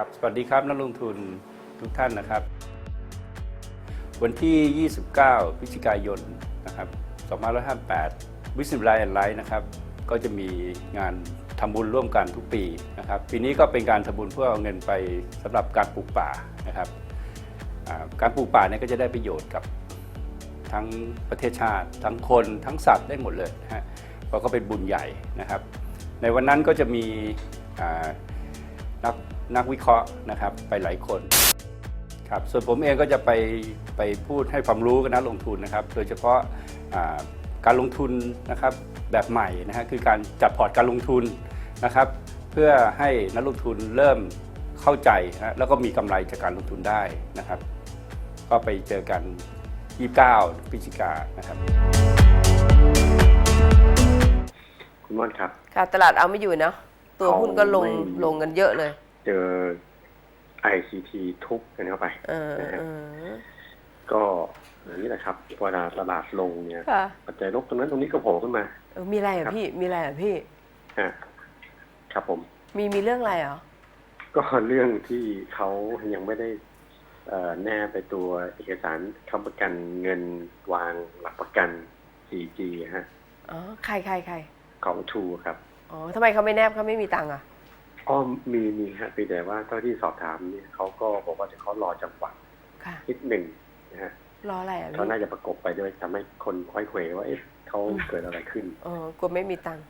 ครับสวัสดีครับนักลงทุนทุกท่านนะครับ วันที่ 29 พฤศจิกายนนะครับ2558วิสิบไลน์แอนไลน์นะครับก็จะมีงานทำบุญร่วมกันทุกปีนะครับปีนี้ก็เป็นการทำบุญเพื่อเอาเงินไปสำหรับการปลูกป่านะครับการปลูกป่าเนี่ยก็จะได้ประโยชน์กับทั้งประเทศชาติทั้งคนทั้งสัตว์ได้หมดเลยนะฮะเพราะก็เป็นบุญใหญ่นะครับ ในวันนั้นก็จะมีอ่า นักนักวิเคราะห์นะครับไปหลายคนครับส่วนผมเองก็จะไปไปพูดให้ความรู้กับนักลงทุนนะครับ โดยเฉพาะอ่าการลงทุนนะครับแบบใหม่นะฮะคือการจัดพอร์ตการลงทุนนะครับ เพื่อให้นักลงทุนเริ่มเข้าใจนะแล้วก็มีกำไรจากการลงทุนได้นะครับ ก็ไปเจอกัน 29พฤศจิกายนนะครับ คุณม่อนครับ ค่ะ ตลาดเอาไม่อยู่เนาะ ตัวหุ้นก็ลงเอาไม่ลงกันเยอะเลย เจอ ICT ทุบกันเข้าไปเออนะฮะเออก็อย่างนี้แหละครับเวลาตลาดลงเนี่ยค่ะปัจจัยลบตรงนั้นตรงนี้ก็โผล่ขึ้นมาเออมีอะไรอะครับพี่มีอะไรอะพี่ฮะครับผม มีมีเรื่องอะไรเหรอก็เรื่องที่เขายังไม่ได้เอ่อแนบไปตัวเอกสารค้ำประกันเงินวางหลักประกัน 4G ฮะ อ๋อ ใครใครใครของทูครับ อ๋อทำไมเขาไม่แนบเขาไม่มีตังค์อะอ้อมมีมีฮะเพียงแต่ว่าเท่าที่สอบถามเนี่ยเขาก็บอกว่าเดี๋ยวเขารอจังหวะค่ะนิดหนึ่งนะฮะรออะไรอะเขาพี่น่าจะประกบไปด้วยทำให้คนค่อยเขวว่าเอ๊ะเขาเกิดอะไรขึ้นอ๋อกลัวไม่มีตังค์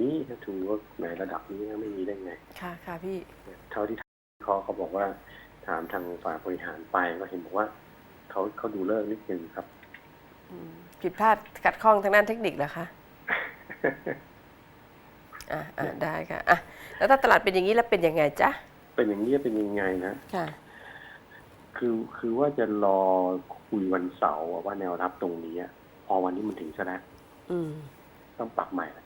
นี่ถ้าถูว่าในระดับนี้ไม่มีได้ไง ค่ะค่ะพี่ เท่าที่เขาเขาบอกว่าถามทางฝ่ายบริหารไปก็เห็นบอกว่าเขาเขาดูเลิกนิดนึงครับอืมผิดพลาดขัดข้องทางด้านเทคนิคเหรอคะ อะอะได้ค่ะอะแล้วถ้าตลาดเป็นอย่างนี้แล้วเป็นยังไงจ๊ะเป็นอย่างนี้เป็นยังไงนะค่ะคือคือว่าจะรอคุยวันเสาร์อะว่าแนวรับตรงนี้อะพอวันนี้มันถึงซะแล้วอืมต้องปรับใหม่ละ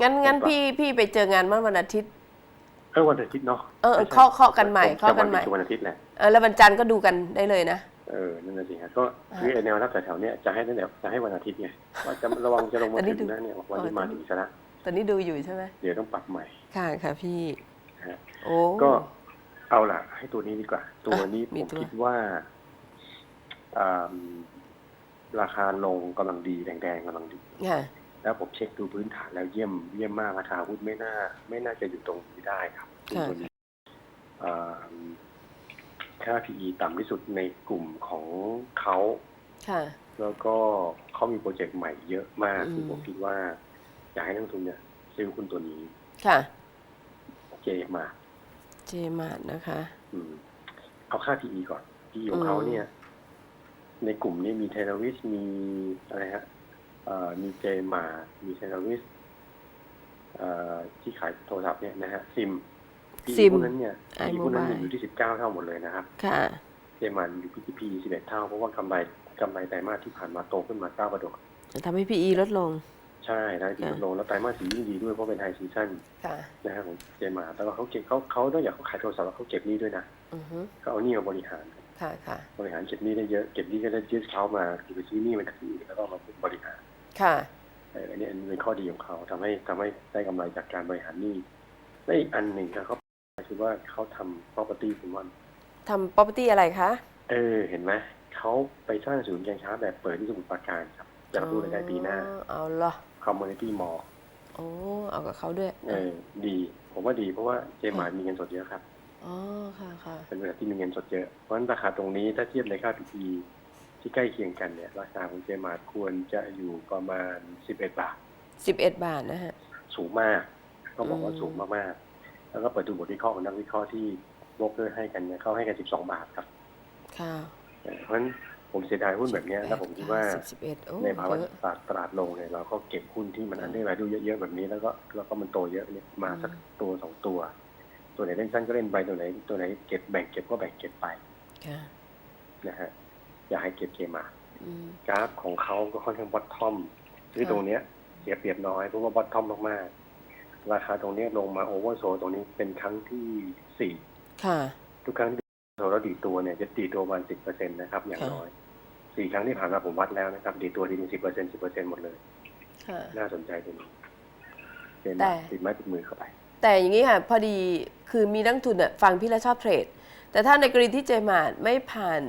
งั้นงั้นผมปรับพี่พี่ไปเจองานเมื่อวันอาทิตย์เออวันอาทิตย์เนาะเออเออใช่เคาะเคาะกันใหม่เคาะกันใหม่จะวันอาทิตย์แหละเออแล้ววันจันทร์ก็ดูกันได้เลยนะ เออ นั่นน่ะสิฮะก็คือไอ้แนวรับแถวๆเนี้ยจะให้ตั้งแต่จะให้วันอาทิตย์ไงว่าจะระวังจะลงมาอันนี้ถึงดูนะเนี่ยวันนี้เออมาถึงซะแล้วตอนนี้ดูอยู่ใช่ไหมเดี๋ยวต้องปรับใหม่ ค่ะค่ะพี่นะฮะโอ้ก็เอาล่ะ ให้ตัวนี้ดีกว่า ตัวนี้ผมีมตัวคิดว่าอ่าราคาลงกำลังดีแดงๆกำลังดีค่ะแล้วผมเช็คดูพื้นฐานแล้วเยี่ยมเยี่ยมมากราคาหุ้นไม่น่า ไม่น่าจะอยู่ตรงนี้ได้ครับค่ะตัวนี้อ่า ค่า PE ต่ำที่สุดในกลุ่มของเขาค่ะแล้วก็เขามีโปรเจกต์ใหม่เยอะมากอืมที่ผมคิดว่า อยากให้นักลงทุนเนี่ยซื้อหุ้นตัวนี้ ค่ะ เจมา เจมาร์นะคะ อืม เอาค่า PE ก่อน PE ของเขาเนี่ย ในกลุ่มนี้มีเทเลวิสมีอะไรฮะเอ่อมีเจมา มีเทเลวิสเอ่อที่ขายโทรศัพท์เนี่ยนะฮะซิม PE ซิม พวกนั้นเนี่ย PE พวกนั้น iMobile อยู่ที่สิบเก้าเท่าหมดเลยนะครับค่ะเจมาอยู่ที่ PE สิบเอ็ดเท่า เพราะว่ากำไรกำไรไตรมาสที่ผ่านมาโตขึ้นมาเก้ากระโดดจะทำให้ PE ลดลง ใช่ได้ดีลดลงแล้วไตรมาสสี่ยิ่งดีด้วยเพราะเป็นไฮซีซั่นค่ะ นะฮะของเจมาแต่ว่าเขาเก็บเขาเขาต้องอยากเขาขายโทรศัพท์แล้วเขาเก็บหนี้ด้วยนะอือฮึเขาเอาหนี้มาบริหาร ค่ะค่ะ บริหารเก็บหนี้ได้เยอะเก็บหนี้ก็ได้ยืดเขามาคือไปซื้อหนี้มันคืนแล้วก็มาบริหารค่ะ เอออันนี้อันนี้เป็นข้อดีของเขาทำให้ทำให้ได้กำไรจากการบริหารหนี้และอีกอันหนึ่งครับเขา คือว่าเขาทำ property คุณวันทำ property อะไรคะ เออ เห็นไหมเขาไปสร้างศูนย์การค้าแบบเปิดที่สมุทรปราการครับอยากดูรายได้ปีหน้าอ๋อเอาเหรอ community mall โอ้เอากับเขาด้วย เออ ดี ผมว่าดีเพราะว่าเจมาร์มีเงินสดเยอะครับ อ๋อ ค่ะค่ะ เป็นบริษัทที่มีเงินสดเยอะ เพราะฉะนั้นราคาตรงนี้ถ้าเทียบในค่า PE ที่ใกล้เคียงกันเนี่ย ราคาของเจมาร์ควรจะอยู่ประมาณ 11 บาทสิบเอ็ดบาทนะฮะ สูงมากต้องบอกว่าอืมสูงมากๆ แล้วก็เปิดดูบทวิเคราะห์ของนักวิเคราะห์ที่โบรกเกอร์ให้กันเนี่ยเขาให้กัน 12 บาทครับ ค่ะเออเพราะฉะนั้นผมเสียดายหุ้นแบบเนี้ยแล้วผมคิดว่าสิบสิบเอ็ดโอ้ในภาวะเยอะตลาดตลาดลงเนี่ยเราก็เก็บหุ้นที่มันอันได้ value เยอะๆแบบนี้แล้วก็แล้วก็มันโตเยอะเนี่ยมาสักอืมตัวสองตัว ตัวไหนเล่นสั้นก็เล่นไปตัวไหน ตัวไหนเก็บแบ่งเก็บก็แบ่งเก็บไปค่ะนะฮะอย่าให้เก็บเกมมาอืมกราฟของเขาก็ค่อนข้างบอททอมคือค่ะตรงเนี้ยเสียเปรียบน้อยเพราะว่าบอททอมมากๆ ราคาตรงเนี้ยลงมาโอเวอร์โซตรงนี้เป็นครั้งที่สี่ค่ะ ทุกครั้งที่โซแล้วดีดตัวเนี่ยจะดีดตัวประมาณสิบเปอร์เซ็นต์นะครับอย่างค่ะน้อยสี่ครั้งที่ผ่านมาผมวัดแล้วนะครับ ดีดตัวทีนึงสิบเปอร์เซ็นต์สิบเปอร์เซ็นต์หมดเลยค่ะน่าสนใจตรงนี้เป็นแต่ติดไม้ติดมือเข้าไป แต่อย่างนี้ค่ะ พอดีคือมีนักลงทุนอะฟังพี่แล้วชอบเทรด แต่ถ้าในกรณีที่เจมาร์ไม่ผ่าน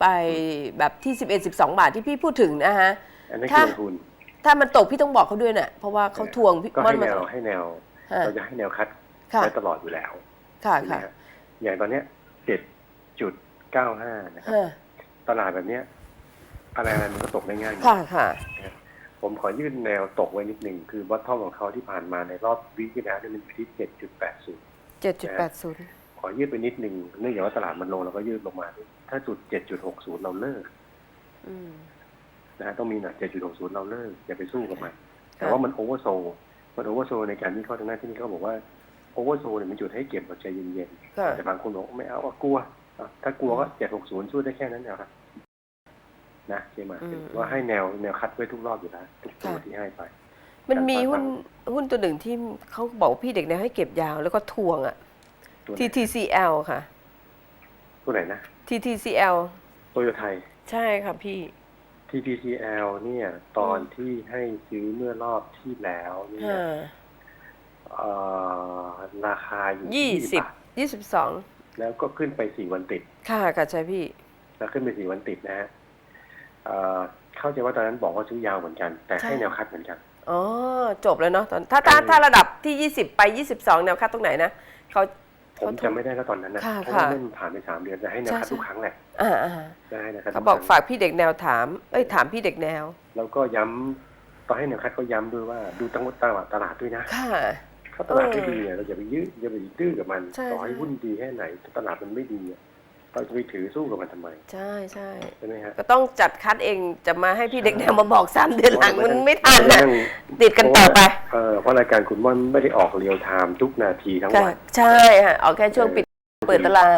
ไปแบบที่ 11 12 บาทที่พี่พูดถึงนะฮะอันนั้นถ้าคือลงทุน ถ้ามันตกพี่ต้องบอกเขาด้วยน่ะ เพราะว่าเขาทวงพี่ก็ม่อให้นมาแนวให้แนวฮะเราจะให้แนวคัดค่ะไว้ตลอดอยู่แล้ว ค่ะใช่ไหมค่ะฮะอย่างตอนเนี้ยเจ็ดจุดเก้าห้านะครับฮะตลาดแบบเนี้ยอะไรอะไรมันก็ตกได้ง่ายหมดค่ะค่ะ ผมขอยื่นแนวตกไว้นิดหนึ่งคือวัตทอมของเขาที่ผ่านมาในรอบวิกฤตแล้วเนี่ยมันอยู่ที่เจ็ดจุดแปดศูนย์7.80ขอยืดไปนิดหนึ่งเนื่องจากว่าตลาดมันลงเราก็ยืดลงมา ถ้าจุดเจ็ดจุดหกศูนย์เราเลิกอืม นะฮะต้องมีหนักเจ็ดจุดหกศูนย์เราเลิกอย่าไปสู้กับมัน แต่ค่ะว่ามันโอเวอร์โซมันโอเวอร์โซในการวิเคราะห์ทางด้านที่นี่เขาบอกว่าโอเวอร์โซเนี่ยมันจุดให้เก็บแบบใจเย็นค่ะๆแต่บางคนบอกไม่เอาอะกลัวอะถ้ากลัวก็เจ็ดหกศูนย์สู้ได้แค่นั้นเองครับนะเจมาอืมว่าให้แนวแนวคัดไว้ทุกรอบอยู่แล้วทุกตัวค่ะที่ให้ไป มันมีการหุ้นฟังหุ้นตัวหนึ่งที่เขาบอกว่าพี่เด็กเนี่ยให้เก็บยาวแล้วก็ทวงอะตัวไหน TTCL ค่ะ ตัวไหนนะ TTCL โตโยไทย ใช่ค่ะพี่ TTCL เนี่ย ตอนที่ให้ซื้อเมื่อรอบที่แล้วเนี่ยห้าเอ่อราคาอยู่ยี่ที่สิบาทยี่สิบสองแล้วก็ขึ้นไปสี่วันติด ค่ะกับใช่พี่ แล้วขึ้นไปสี่วันติดนะฮะเอ่อเข้าใจว่าตอนนั้นบอกว่าซื้อยาวเหมือนกัน แต่ให้ใช่แนวคัดเหมือนกันอ๋อจบแล้วเนาะตอนถ้าถ้าเออถ้าระดับที่ยี่สิบไปยี่สิบสองแนวค่าตรงไหนนะเขา ผมเขาจำไม่ได้แล้วตอนนั้นนะค่ะเพราะว่าค่ะเล่นผ่านไปสามเดือนจะให้แนวคัดใช่ทุกครั้งแหละอ่าอ่าได้นะครับเขาบอกทุครั้งฝากพี่เด็กแนวถาม เอ้ยถามพี่เด็กแนว แล้วก็ย้ำตอนให้แนวคัดก็ย้ำด้วยว่าดูตั้งตลาดตลาดด้วยนะค่ะถ้าตลาดไม่ดีเนี่ยเราอย่าไปยื้ออย่าไปดื้อกับมันใช่ต่อให้ใช่หุ้นดีแค่ไหนถ้าตลาดมันไม่ดีอะเราจะไปถือสู้กับมันทำไม ใช่ใช่ใช่ไหมฮะก็ต้องจัดคัดเองจะมาให้พี่เด็กแนวมาบอกสามเดือนหลังมันไม่ทันเพราะนะว่าติดกันต่อไป เออเพราะรายการคุณม่อนไม่ได้ออกเรียลไทม์ทุกนาทีทั้งค่ะวัน ใช่ค่ะเอาแค่ช่วงปิดเปิดตลาด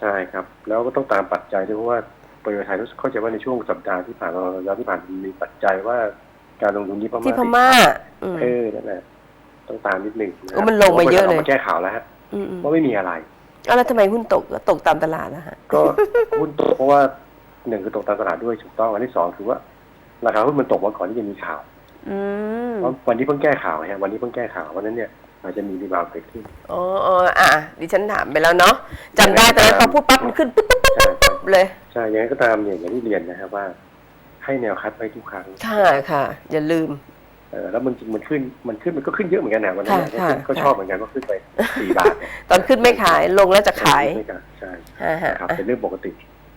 ใช่ครับ แล้วก็ต้องตามปัจจัยด้วยเพราะว่าโตโยต้าเข้าใจว่าในช่วงสัปดาห์ที่ผ่านมาระยะที่ผ่านมามีปัจจัยว่าการลงทุนที่พม่าที่พม่า อืม เออนั่นแหละต้องตามนิดหนึ่งะครับโอ้มันลงมาเยอะเลยมาแก้ข่าวแล้วฮะอืมอืมว่าไม่มีอะไร เอาแล้วทำไมหุ้นตกก็ตกตามตลาดนะฮะ ก็หุ้นตกเพราะว่าหนึ่งคือตกตามตลาดด้วยถูกต้องอันที่สองคือว่าราคาหุ้นมันตกมาก่อนที่จะมีข่าว อืมเพราะวันนี้เพิ่งแก้ข่าวฮะวันนี้เพิ่งแก้ข่าววันนั้นเนี่ยอาจจะมีรีบาวด์เกิดขึ้นอ๋ออ๋ออะดิฉันถามไปแล้วเนาะจำได้ตอนนั้นพอพูดปั๊บมันขึ้นปุ๊บปุ๊บปุ๊บใช่ใช่เลย ใช่ยังไงก็ตามเนี่ยอย่างที่เรียนนะครับว่า ให้แนวคัดไว้ทุกครั้งค่ะค่ะ อย่าลืม เออแล้วมันจริงมันขึ้นมันขึ้นมันก็ขึ้นเยอะเหมือนกันนะวันนั้นค่ะนะก็ขึ้นค่ะ ก็ชอบเหมือนกันว่าขึ้นไปสี่บาทเนี่ยตอนขึ้นไม่ขายลงแล้วจะขายไม่ขายใช่อ่าฮะนะครับอะ เป็นเรื่องปกติ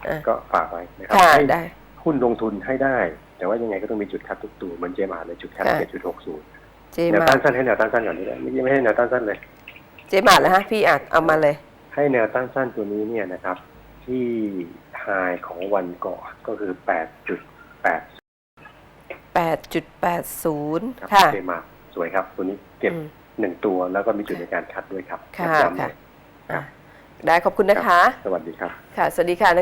อะ ก็ฝากไว้นะครัค่ะให้ได้ หุ้นลงทุนให้ได้ แต่ว่ายังไงก็ต้องมีจุดคัดทุกตัวเหมือนเจมาเลยจุดคัดค่ะเจ็ดจุดหกศูนย์เจแนวมาต้านสั้นให้แนวต้านสั้นก่อนนี่แหละไม่ไม่ให้แนวต้านสั้นเลย เจมาแล้วฮะพี่อะเอามาเลย ให้แนวต้านสั้นตัวนี้เนี่ยนะครับ ที่ไฮของวันก่อนก็คือแปดจุดแปด8.80ครับค่ะเจมาสวยครับตัวนี้เก็บอืมหนึ่งตัวแล้วก็มีจุดในการคัดด้วยครับค่ะย้ำค่ะเลยอะได้ขอบคุณนะคะ สวัสดีครับ ค่ะ สวัสดีค่ะนั่นก็